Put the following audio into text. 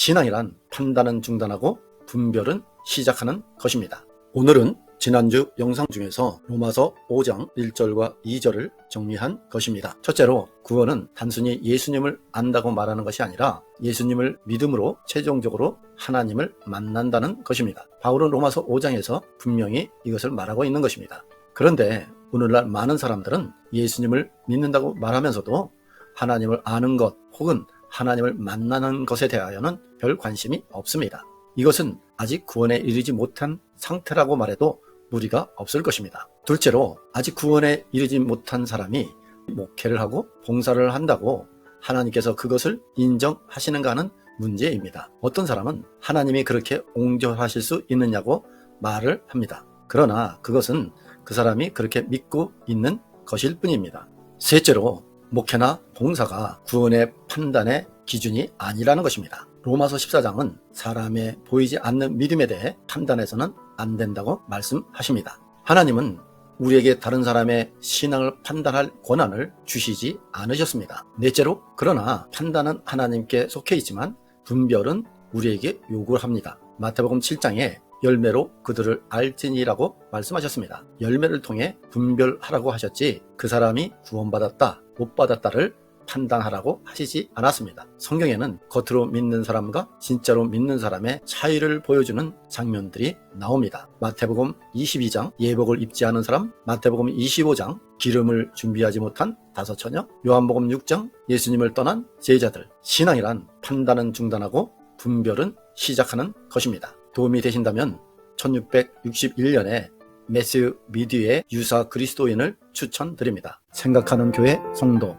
신앙이란 판단은 중단하고 분별은 시작하는 것입니다. 오늘은 지난주 영상 중에서 로마서 5장 1절과 2절을 정리한 것입니다. 첫째로 구원은 단순히 예수님을 안다고 말하는 것이 아니라 예수님을 믿음으로 최종적으로 하나님을 만난다는 것입니다. 바울은 로마서 5장에서 분명히 이것을 말하고 있는 것입니다. 그런데 오늘날 많은 사람들은 예수님을 믿는다고 말하면서도 하나님을 아는 것 혹은 하나님을 만나는 것에 대하여는 별 관심이 없습니다. 이것은 아직 구원에 이르지 못한 상태라고 말해도 무리가 없을 것입니다. 둘째로 아직 구원에 이르지 못한 사람이 목회를 하고 봉사를 한다고 하나님께서 그것을 인정하시는가 하는 문제입니다. 어떤 사람은 하나님이 그렇게 옹졸하실 수 있느냐고 말을 합니다. 그러나 그것은 그 사람이 그렇게 믿고 있는 것일 뿐입니다. 셋째로 목회나 봉사가 구원의 판단의 기준이 아니라는 것입니다. 로마서 14장은 사람의 보이지 않는 믿음에 대해 판단해서는 안 된다고 말씀하십니다. 하나님은 우리에게 다른 사람의 신앙을 판단할 권한을 주시지 않으셨습니다. 넷째로 그러나 판단은 하나님께 속해 있지만 분별은 우리에게 요구합니다. 마태복음 7장에 열매로 그들을 알지니라고 말씀하셨습니다. 열매를 통해 분별하라고 하셨지 그 사람이 구원받았다, 못 받았다를 판단하라고 하시지 않았습니다. 성경에는 겉으로 믿는 사람과 진짜로 믿는 사람의 차이를 보여주는 장면들이 나옵니다. 마태복음 22장 예복을 입지 않은 사람, 마태복음 25장 기름을 준비하지 못한 다섯 처녀, 요한복음 6장 예수님을 떠난 제자들. 신앙이란 판단은 중단하고 분별은 시작하는 것입니다. 도움이 되신다면 1661년에 매스 미디의 유사 그리스도인을 추천드립니다. 생각하는 교회 성도